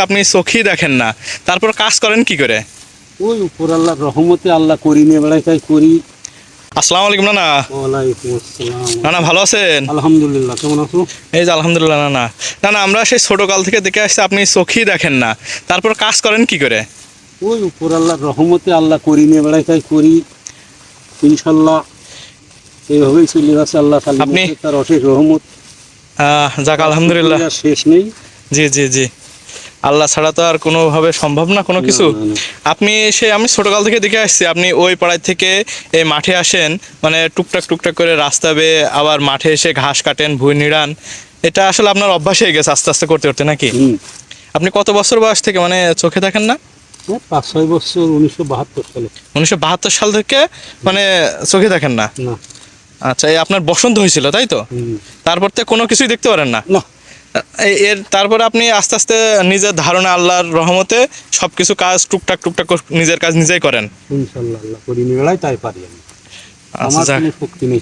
আপনি চোখেই দেখেন না। তারপর কাজ করেন কি করে? ওই উপর আল্লাহর রহমতে আল্লাহ করি নিয়ে বেড়াই তাই করি। আসসালামু আলাইকুম নানা। ওয়ালাইকুম নানা ভালো আছেন? আলহামদুলিল্লাহ কেমন আছো? এই যে আলহামদুলিল্লাহ নানা। নানা আমরা সেই ছোটকাল থেকে দেখে আসছি আপনি চোখেই দেখেন না। তারপর কাজ করেন কি করে? ওই উপর আল্লাহর রহমতে আল্লাহ করি নিয়ে বেড়াই তাই করি। ইনশাল্লাহ এইভাবেই চলে যাচ্ছে আল্লাহ আপনি- তার অশেষ রহমত। যাক আলহামদুলিল্লাহ। শেষ নেই। জি জি জি। আল্লাহ ছাড়া তো আর কোনোভাবে সম্ভব না কোনো কিছু। আপনি সে আমি ছোটকাল থেকে দেখে আসছি আপনি ওই পাড়ায় থেকে এই মাঠে আসেন মানে টুকটাক টুকটাক করে রাস্তা বেয়ে আবার মাঠে এসে ঘাস কাটেন ভুই নিড়ান। এটা আসলে আপনার অভ্যাস হয়ে গেছে আস্তে আস্তে করতে করতে নাকি? আপনি কত বছর বয়স থেকে মানে চোখে দেখেন না? পাঁচ ছয় বছর উনিশশো বাহাত্তর সালে। উনিশশো বাহাত্তর সাল থেকে মানে চোখে দেখেন না? আচ্ছা এই আপনার বসন্ত হয়েছিল তাই তো? তারপর থেকে কোনো কিছুই দেখতে পারেন না। এর তারপরে আপনি আস্তে আস্তে নিজের ধারণা আল্লাহর রহমতে সব কিছু কাজ টুকটাক টুকটাক নিজের কাজ নিজেই করেন। ইনশাল্লাহ আল্লাহ করি নিয়ে তাই পারি আমি। আচ্ছা আমার কোনো শক্তি নেই।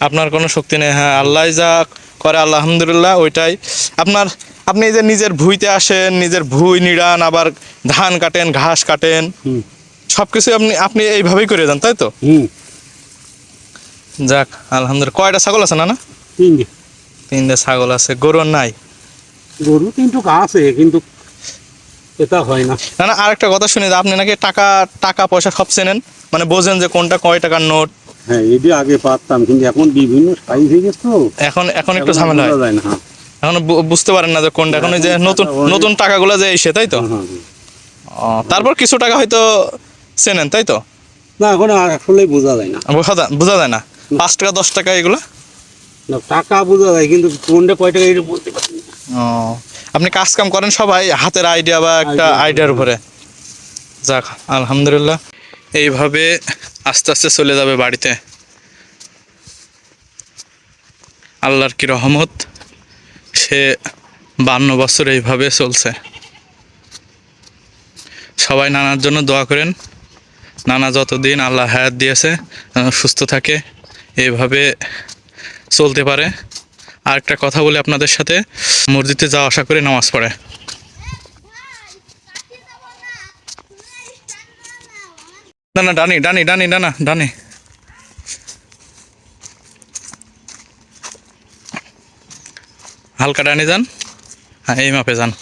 আপনার কোনো শক্তি নেই হ্যাঁ আল্লাহ যা করে আল্লাহ আলহামদুলিল্লাহ ওইটাই। আপনার আপনি এই যে নিজের ভুইতে আসেন নিজের ভুই নিড়ান আবার ধান কাটেন ঘাস কাটেন হুম। সব কিছু আপনি আপনি এইভাবেই করে যান তাই তো? যাক আলহামদুলিল্লাহ কয়টা ছাগল আছে না না তিনটে ছাগল আছে গরু নাই? গরু কিন্তু আছে কিন্তু এটা হয় না। না না আরেকটা কথা শুনি আপনি নাকি টাকা টাকা পয়সা সব চেনেন? মানে বোঝেন যে কোনটা কয় টাকার নোট? হ্যাঁ এটি আগে পারতাম কিন্তু এখন বিভিন্ন সাইজ হয়ে গেছে তো। এখন এখন একটু ঝামেলা হয়। না হ্যাঁ। এখন বুঝতে পারেন না যে কোনটা এখন যে নতুন নতুন টাকাগুলো যে এসে তাই তো? হ্যাঁ, হ্যাঁ, তারপর কিছু টাকা হয়তো চেনেন তাই তো? না এখন আসলে বোঝা যায় না। বোঝা যায় না। পাঁচ টাকা দশ টাকা এগুলো? না, টাকা বোঝা যায় কিন্তু কোনটা কয় টাকা এটা বলতে পারি ও আপনি কাজ কাম করেন সবাই হাতের আইডিয়া বা একটা আইডিয়ার উপরে। যাক আলহামদুলিল্লাহ। এইভাবে আস্তে আস্তে চলে যাবে বাড়িতে। আল্লাহর কি রহমত সে বান্ন বছর এইভাবে চলছে। সবাই নানার জন্য দোয়া করেন। নানা যতদিন আল্লাহ হায়াত দিয়েছে সুস্থ থাকে। এইভাবে চলতে পারে। আর একটা কথা বলে আপনাদের সাথে। মসজিদে যাওয়া আশা করে নামাজ পড়ে। না না, ডানি ডানি ডানি ডানা ডানি। হালকা ডানি যান। হ্যাঁ এই মাপে যান।